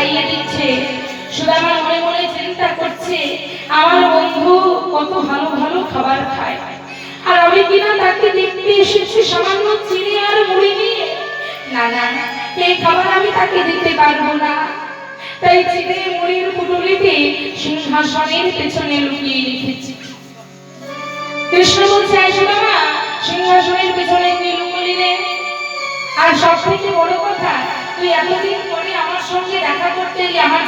খাইয়ে দিচ্ছে। সুদামা মনে মনে চিন্তা করছে আমার বন্ধু কত ভালো ভালো খাবার খায়। আর আমি কিনা তাকে দেখতে এসেছি সামান্য চিনি আর মুড়ি নিয়ে? না না না, এই খাবার আমি তাকে দিতে পারব না। তাই চিনি মুড়ির পুটুলিতে সিংহাসনের পেছনে লুকিয়ে রেখেছি। কৃষ্ণ বলছে আইসো মা সিংহাসনের পেছনে তুই লুকুলি রে আর সব থেকে বড় কথা তুই এতদিন পরে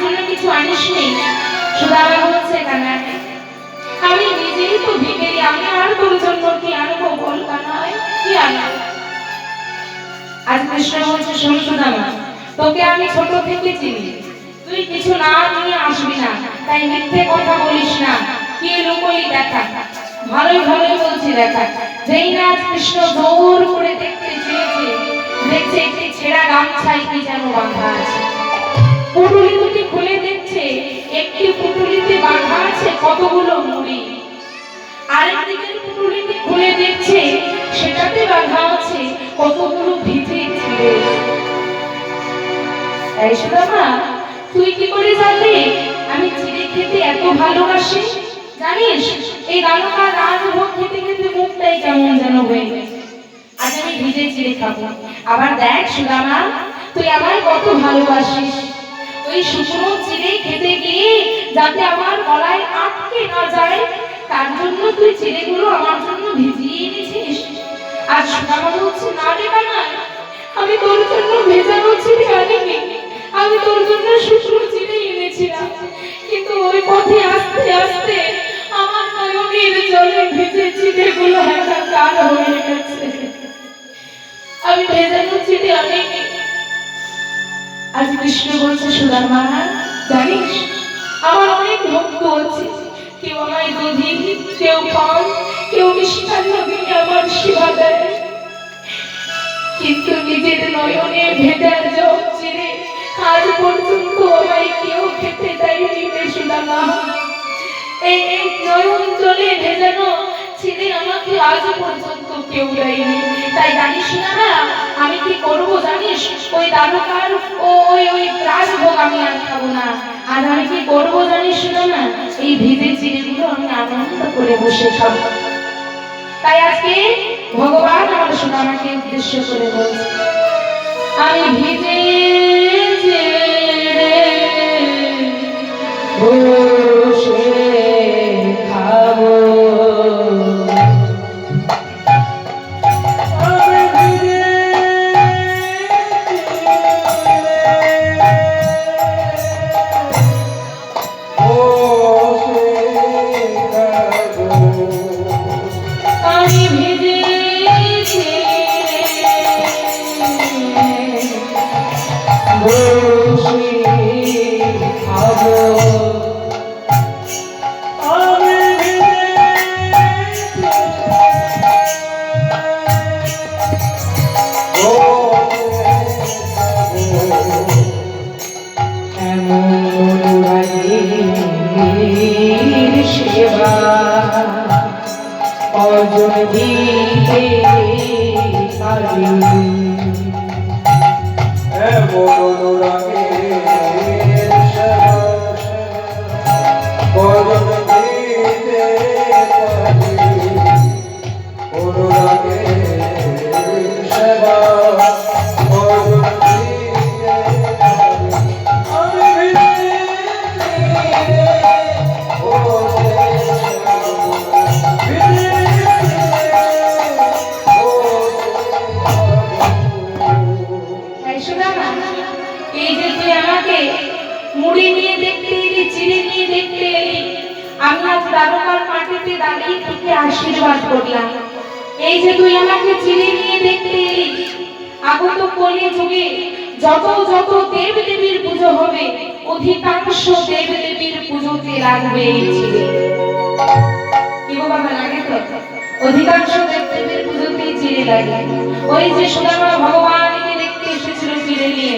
জন্য কিছু আনিস নি সুদামা বলছে আমি নিজেই তো আমি আর কি আনব বল কি আজ কৃষ্ণ বলছে তোকে আমি ছোট থেকে চিনি। তুই কিছু না নিয়ে আসবি না, তাই মিথ্যে কথা বলিস না। কি লুকোলি দেখা, ভালোই ভালোই বলছি দেখা। যেই না কৃষ্ণ জোর করে দেখতে চেয়েছে, দেখছে একটি ছেঁড়া গামছায় কি যেন বাঁধা আছে। কতগুলো মুড়ি? আরেকদিকের পুটুলিটি খুলে দেখছে, সেটাতে বাঁধা আছে কতগুলো ভিজে ছিঁড়ে এই সুদামা, তুই কি করে জানলি? আমি চিড়ে খেতে এত ভালোবাসি। জানিস, এই রানুকার রাজভোগ খেতে খেতে মুখটাই কেমন যেন হয়ে গেছে। আজ আমি ভিজে চিড়ে খাব। আবার দেখ সুদামা, তুই আমায় কত ভালোবাসিস। ওই শুকনো চিড়ে খেতে গিয়ে যাতে আমার গলায় আটকে না যায়, তার জন্য তুই চিড়েগুলো আমার জন্য ভিজিয়ে এনেছিস। আর সুদামা বলছে না রে বানায় আমি তোর জন্য ভেজানো চিড়ে আনিনি। আমি তোর জন্য শুকনো চিড়ে এনেছিলাম। কিন্তু ওই পথে আস্তে আস্তে আমার নয়নের জলে ভিজে চিড়েগুলো একাকার হয়ে গেছে। আমি ভেজানো চিড়ে আনিনি। আজ কৃষ্ণ বলছে সুদার সুদামা জানিস, আমার অনেক ভক্ত আছে। কেউ আমায় দধি কেউ ফল কেউ মিষ্টান্ন দিয়ে আমার সেবা দেয়। কিন্তু নিজের নয়নে ভেজা জল ছেড়ে আজ পর্যন্ত আমায় কেউ খেতে দেয়নি সুদামা এই নয়ন জলে ভেজানো ছেড়ে আমাকে আজ পর্যন্ত কেউ দেয়নি। তাই জানিস না আমি কি করব জানিস? ওই দারুকার ও ওই ওই রাজভোগ আমি আর খাব না। আর আমি কি করব জানিস না এই ভিজে চিড়েগুলো আমি আনন্দ করে বসে খাব। তাই আজকে ভগবান আমার সুদামাকে উদ্দেশ্য করে বলছে, আমি ভিজে দিতে পারি এই দেখতে আমি আজ দ্বারকার মাটিতে দাঁড়িয়ে থেকে আশীর্বাদ করলাম। এই যে তুই আমাকে চিড়ে নিয়ে দেখতে আগত কলি যুগে যত যত দেব দেবীর পুজো হবে, অধিকাংশ দেব দেবীর পুজোতে লাগবে এই লাগে অধিকাংশ লাগে। ওই যে সুদামা ভগবানকে দেখতে এসেছিল চিড়ে নিয়ে।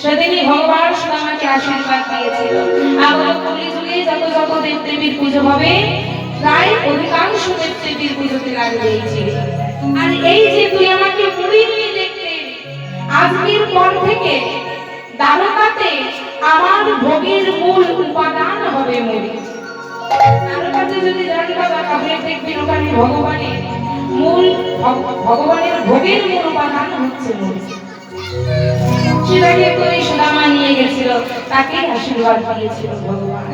সেদিনই ভগবান সুদামাকে আশীর্বাদ দিয়েছিল। আগত দেবদেবীর পুজো হবে। প্রায় অধিকাংশ দেবদেবীর পুজোতে চিড়ে আর এই যে তুই আমাকে মুড়ি নিয়ে দেখতে, আজকের পর থেকে দ্বারকাতে আমার ভোগের মূল উপাদান হবে কারও কাছে যদি যান বাবা কাউকে দেখবেন ওখানে ভগবানের মূল ভগবানের ভোগের মূল উপাদান হচ্ছে মরিচ সেটাকে করে সুদামা নিয়ে গেছিল তাকে আশীর্বাদ দিয়েছিল ভগবান।